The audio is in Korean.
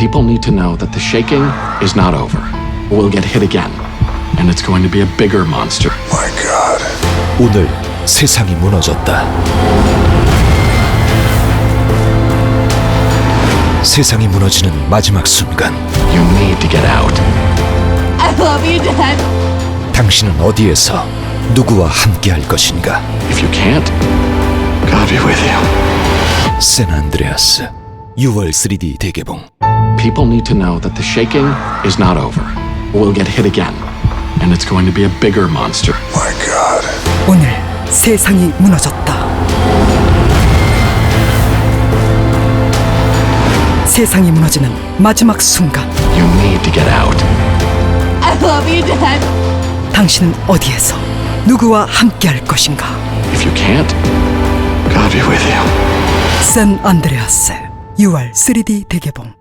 People need to know that the shaking is not over. We'll get hit again, and it's going to be a bigger monster. My God. 오늘 세상이 무너졌다. 세상이 무너지는 마지막 순간 You need to get out. I love you, Dad. 당신은 어디에서 누구와 함께 할 것인가? If you can't, God be with you. 샌 안드레아스 6월 3D 대개봉 People need to know that the shaking is not over. We'll get hit again, and it's going to be a bigger monster. My God. 오늘 세상이 무너졌다. 세상이 무너지는 마지막 순간 You need to get out. I love you, Dad. 당신은 어디에서 누구와 함께 할 것인가? If you can't, God be with you. 샌 안드레아스 6월 3D 대개봉